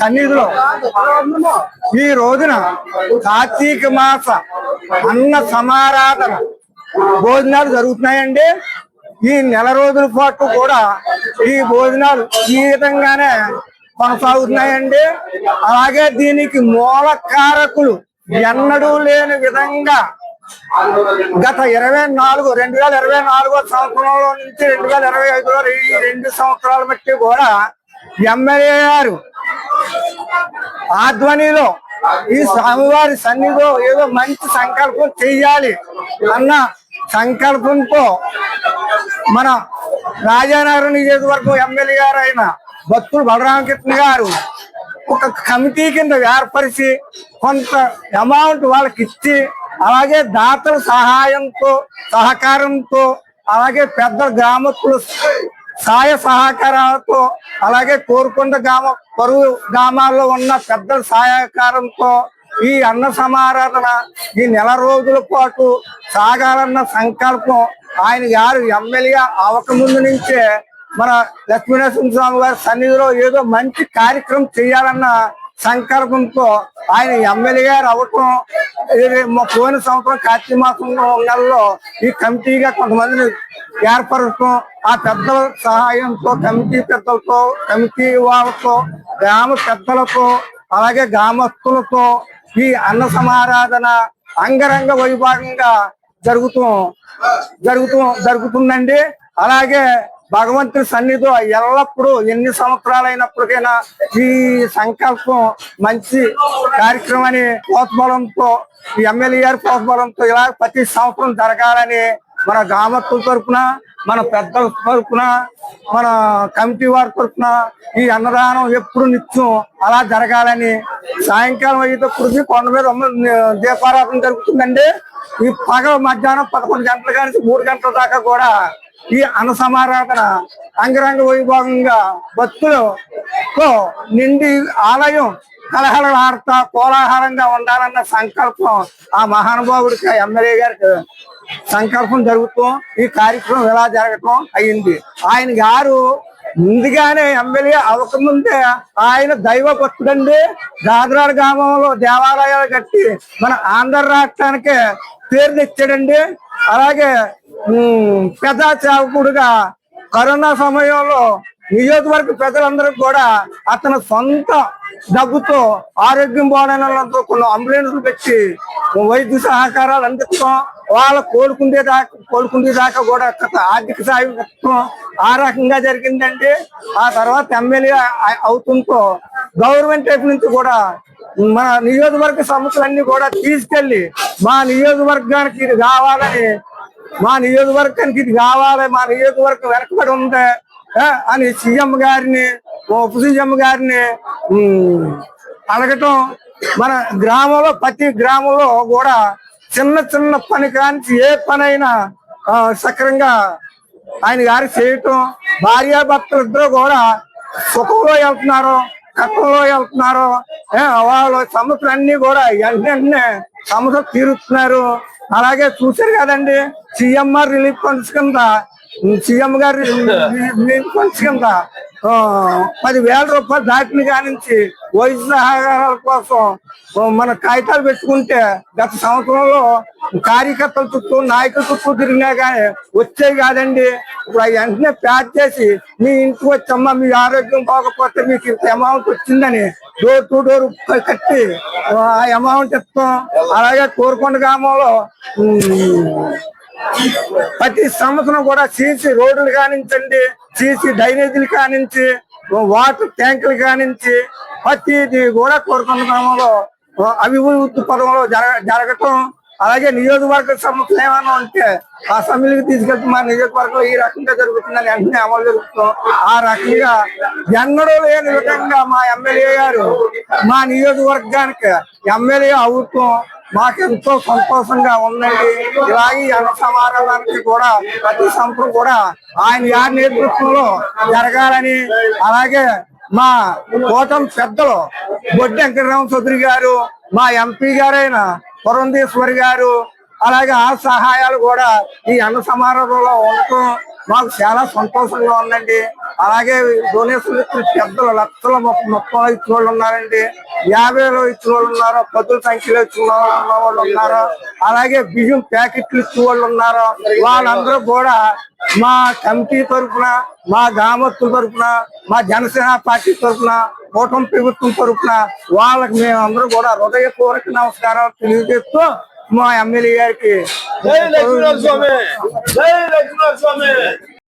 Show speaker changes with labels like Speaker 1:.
Speaker 1: సన్నిధిలో ఈ రోజున కార్తీక మాస అన్న సమారాధన భోజనాలు జరుగుతున్నాయండి. ఈ నెల రోజుల పాటు కూడా ఈ భోజనాలు ఈ విధంగానే కొనసాగుతున్నాయండి. అలాగే దీనికి మూల కారకులు ఎన్నడూ లేని విధంగా గత ఇరవై నాలుగు రెండు వేల ఇరవై నాలుగో సంవత్సరంలో నుంచి రెండు వేల ఇరవై ఐదులో ఈ రెండు సంవత్సరాల బట్టి కూడా ఎమ్మెల్యే గారు ఆధ్వర్యంలో ఈ స్వామివారి సన్నిధిలో ఏదో మంచి సంకల్పం చెయ్యాలి అన్న సంకల్పంతో మన రాజానగరం నియోజకవర్గం ఎమ్మెల్యే గారు అయిన భక్తులు బలరామకృష్ణ గారు ఒక కమిటీ కింద ఏర్పరిచి కొంత అమౌంట్ వాళ్ళకి ఇచ్చి అలాగే దాతల సహాయంతో సహకారంతో అలాగే పెద్ద గ్రామస్తులు సహాయ సహకారాలతో అలాగే కోరుకొండ గ్రామ పరువు గ్రామాల్లో ఉన్న పెద్దల సహకారంతో ఈ అన్న సమారాధన ఈ నెల రోజుల పాటు సాగాలన్న సంకల్పం ఆయన గారు ఎమ్మెల్యే అవకముందు నుంచే మన లక్ష్మీనరసింహ స్వామి గారి సన్నిధిలో ఏదో మంచి కార్యక్రమం చేయాలన్న సంకల్పంతో ఆయన ఎమ్మెల్యే గారు అవటం పోయిన సంవత్సరం కార్తీక మాసంలో నెలలో ఈ కమిటీగా కొంతమందిని ఏర్పరచడం ఆ పెద్దల సహాయంతో కమిటీ పెద్దలతో కమిటీ వాళ్ళతో గ్రామ పెద్దలతో అలాగే గ్రామస్తులతో ఈ అన్న సమారాధన అంగరంగ వైభాగంగా జరుగుతూ జరుగుతూ జరుగుతుందండి. అలాగే భగవంతుడి సన్నిధిలో ఎల్లప్పుడూ ఎన్ని సంవత్సరాలైనప్పటికైనా ఈ సంకల్పం మంచి కార్యక్రమం అని ప్రోత్బలంతో ఎమ్మెల్యే గారి ప్రోత్బలంతో ఇలా ప్రతి సంవత్సరం జరగాలని మన గ్రామస్తుల తరపున మన పెద్దల తరపున మన కమిటీ వారి తరపున ఈ అన్నదానం ఎప్పుడు నిత్యం అలా జరగాలని సాయంకాలం అయ్యేటప్పుడు కొండ మీద దీపారాధన జరుగుతుందండి. ఈ పగల మధ్యాహ్నం పదకొండు గంటల కానీ మూడు గంటల దాకా కూడా ఈ అన్న సమారాధన అంగరంగ వైభవంగా భక్తులతో నిండి ఆలయం కలహలలాడుతా కోలాహలంగా ఉండాలన్న సంకల్పం ఆ మహానుభావుడికి ఎమ్మెల్యే గారికి సంకల్పం జరుగుతూ ఈ కార్యక్రమం ఎలా జరగటం అయింది. ఆయన గారు ముందుగానే ఎమ్మెల్యే అవకముందే ఆయన దైవ భక్తుడండి. దాదరాడు గ్రామంలో దేవాలయాలు కట్టి మన ఆంధ్ర రాష్ట్రానికి పేరు తెచ్చాడండి. అలాగే ఉమ్, ప్రజా సేవకుడుగా కరోనా సమయంలో నియోజకవర్గ ప్రజలందరికీ కూడా అతని సొంత డబ్బుతో ఆరోగ్యం బాగాలంతో కొన్ని అంబులెన్స్లు పెట్టి వైద్య సహకారాలు అందిస్తాం. వాళ్ళ కోలుకుండే దాకా కోలుకుండే దాకా కూడా ఆర్థిక సాయం ఇస్తాం ఆ రకంగా జరిగిందండి. ఆ తర్వాత ఎమ్మెల్యే అవుతుందో గవర్నమెంట్ వైపు నుంచి కూడా మన నియోజకవర్గ సమస్యలన్నీ కూడా తీసుకెళ్ళి మా నియోజకవర్గానికి ఇది కావాలని మా నియోజకవర్గానికి ఇది కావాలి మా నియోజకవర్గం వెనకబడి ఉంది. అని సీఎం గారిని ఉప సీఎం గారిని అడగటం మన గ్రామంలో ప్రతి గ్రామంలో కూడా చిన్న చిన్న పని కానించి ఏ పనైనా సక్రంగా ఆయన గారు చేయటం. భార్యాభర్తలు ఇద్దరు కూడా సుఖంలో వెళ్తున్నారు కష్టంలో వెళ్తున్నారు. వాళ్ళ సమస్యలు అన్ని కూడా వెంటనే సమస్యలు తీరుతున్నారు అలాగే చూశారు కదండి సిఎంఆర్ రిలీఫ్ ఫండ్స్ కింద సీఎం గారు రిలీఫ్ కొంచెం కింద పదివేల రూపాయలు దాటిన కానించి వైద్య సహకారాల కోసం మన కాగితాలు పెట్టుకుంటే గత సంవత్సరంలో కార్యకర్తల చుట్టూ నాయకుల చుట్టూ తిరిగినా కానీ వచ్చేవి కాదండి. ఇప్పుడు అవి వెంటనే ప్యాక్ చేసి మీ ఇంటికి వచ్చమ్మా మీ ఆరోగ్యం బాగపోతే మీకు ఇంత అమౌంట్ వచ్చిందని డోర్ టు డోర్ కట్టి ఆ అమౌంట్ ఇస్తాం. అలాగే కోరుకొండ గ్రామంలో ప్రతి సంవత్సరం కూడా సీసీ రోడ్లు కానించండి సీసీ డ్రైనేజీలు కానించి వాటర్ ట్యాంకులు కానించి ప్రతిది కూడా కోరుకున్న క్రమంలో అభివృద్ధి పదంలో జరగ జరగటం. అలాగే నియోజకవర్గ సమస్యలు ఏమైనా ఉంటే ఆ అసెంబ్లీకి తీసుకెళ్తే మా నియోజకవర్గంలో ఈ రకంగా జరుగుతుందని వెంటనే అమలు జరుగుతాం. ఆ రకంగా ఎన్నడూ లేని విధంగా మా ఎమ్మెల్యే గారు మా నియోజకవర్గానికి ఎమ్మెల్యే అవుతాం. మాకెంతో సంతోషంగా ఉందండి. ఇలాగే అన్న సమారంభానికి కూడా ప్రతి సంవత్సరం కూడా ఆయన యార్ నేతృత్వంలో జరగాలని అలాగే మా కూటమి పెద్దలు బొడ్డి వెంకటరామ చౌదరి గారు మా ఎంపీ గారైన పురంధేశ్వరి గారు అలాగే ఆ సహాయాలు కూడా ఈ అన్న సమారంభంలో ఉండటం మాకు చాలా సంతోషంగా ఉందండి. అలాగే డొనేషన్లు ఇచ్చిన పెద్దలు లక్షల ముప్పై ఇచ్చిన వాళ్ళు ఉన్నారండి. యాభైలో ఇచ్చిన వాళ్ళు ఉన్నారు పదుల సంఖ్యలో ఇచ్చిన వాళ్ళు వాళ్ళు ఉన్నారు. అలాగే బియ్యం ప్యాకెట్లు ఇచ్చిన వాళ్ళు ఉన్నారు. వాళ్ళందరూ కూడా మా కమిటీ తరఫున మా గ్రామస్తుల తరఫున మా జనసేన పార్టీ తరఫున కూటమి ప్రభుత్వం తరఫున వాళ్ళకి మేమందరూ కూడా హృదయపూర్వక నమస్కారాలు తెలియజేస్తూ మా ఎమ్మెల్యే గారికి
Speaker 2: జై లక్ష్మీనరస్వామి జై లక్ష్మీనరస్వామి